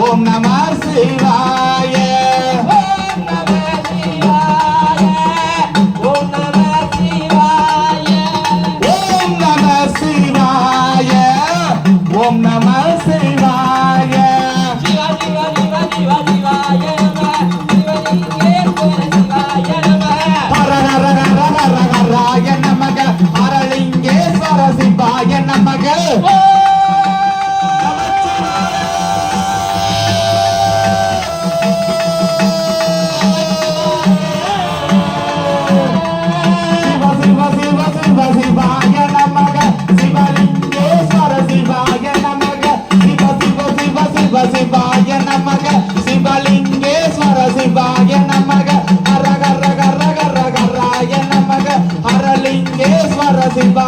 ஓம் நம சிவாய ஓம் நம சிவாய நமக அரளிங்கே சரசிவாய நமக சிவ சிவாய நமக சிவலிங்கேஸ்வர சிவாய நமக ஹர ஹர ஹர ஹர ஹராய நமக ஹரலிங்கேஸ்வர சிவா